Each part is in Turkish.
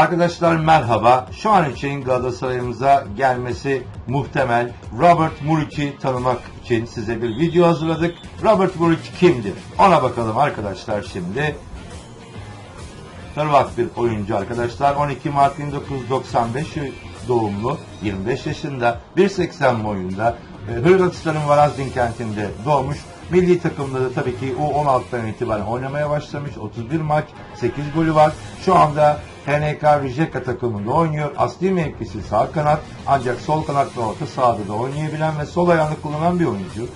Arkadaşlar merhaba. Şu an için Galatasaray'ımıza gelmesi muhtemel Robert Muriç'i tanımak için size bir video hazırladık. Robert Muriç kimdir? Ona bakalım arkadaşlar şimdi. Hırvat bir oyuncu arkadaşlar. 12 Mart 1995 doğumlu, 25 yaşında, 1.80 boyunda. e, Hırvatistan'ın Varazdin kentinde doğmuş. Milli takımda da tabii ki U16'dan itibaren oynamaya başlamış. 31 maç, 8 golü var. Şu anda HNK Rijeka takımında oynuyor. Asli mevkisi sağ kanat ancak sol kanat ve orta sahada da oynayabilen ve sol ayağını kullanan bir oyuncu.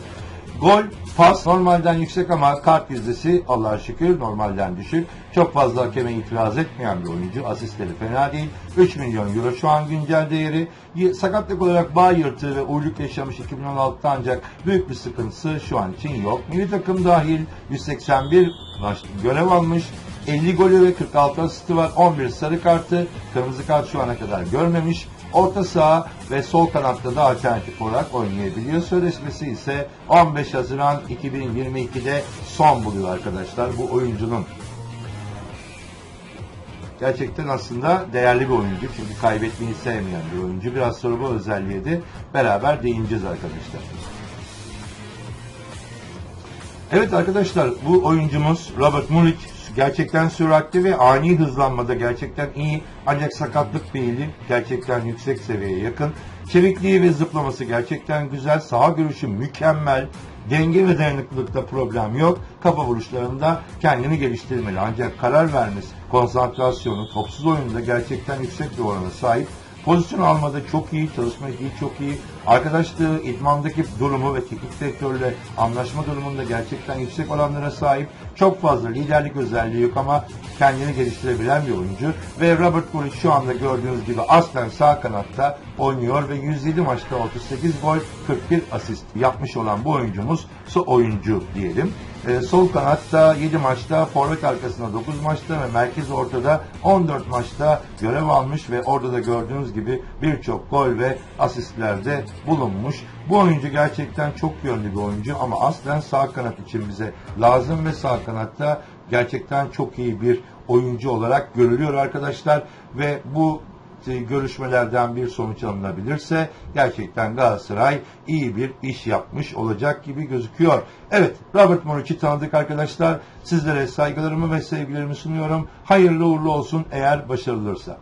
Gol, pas normalden yüksek ama kart yüzdesi Allah'a şükür normalden düşük. Çok fazla hakeme itiraz etmeyen bir oyuncu. Asistleri fena değil. 3 milyon euro şu an güncel değeri. Sakatlık olarak bağ yırtığı ve uyluk yaşamış 2016'da ancak büyük bir sıkıntısı şu an için yok. Milli takım dahil 181 maç görev almış. 50 golü ve 46 asisti var. 11 sarı kartı. Kırmızı kart şu ana kadar görmemiş. Orta saha ve sol kanatta da alternatif olarak oynayabiliyor. Sözleşmesi ise 15 Haziran 2022'de son buluyor arkadaşlar bu oyuncunun. Gerçekten aslında değerli bir oyuncu. Çünkü kaybetmeyi sevmeyen bir oyuncu. Biraz sonra bu özelliğe de beraber değineceğiz arkadaşlar. Evet arkadaşlar bu oyuncumuz Robert Mulic gerçekten süratli ve ani hızlanmada gerçekten iyi ancak sakatlık fiili gerçekten yüksek seviyeye yakın. Çevikliği ve zıplaması gerçekten güzel. Saha görüşü mükemmel. Denge ve dayanıklılıkta problem yok. Kafa vuruşlarında kendini geliştirmeli. Ancak karar vermesi, konsantrasyonu, topsuz oyunda gerçekten yüksek bir orana sahip. Pozisyon almada çok iyi, çalışma iyi, çok iyi. Arkadaşlığı, idmandaki durumu ve teknik direktörle anlaşma durumunda gerçekten yüksek oranlara sahip. Çok fazla liderlik özelliği yok ama kendini geliştirebilen bir oyuncu. Ve Robert Gullit şu anda gördüğünüz gibi aslen sağ kanatta oynuyor ve 107 maçta 38 gol, 41 asist yapmış olan bu oyuncumuz oyuncu diyelim. Ee, sol kanatta 7 maçta, forvet arkasında 9 maçta ve merkez ortada 14 maçta görev almış ve orada da gördüğünüz gibi birçok gol ve asistlerde bulunmuş. Bu oyuncu gerçekten çok yönlü bir oyuncu ama aslen sağ kanat için bize lazım ve sağ kanatta gerçekten çok iyi bir oyuncu olarak görülüyor arkadaşlar ve bu e, görüşmelerden bir sonuç alınabilirse gerçekten Galatasaray iyi bir iş yapmış olacak gibi gözüküyor. Evet Robert Moriç'i tanıdık arkadaşlar. Sizlere saygılarımı ve sevgilerimi sunuyorum. Hayırlı uğurlu olsun eğer başarılırsa.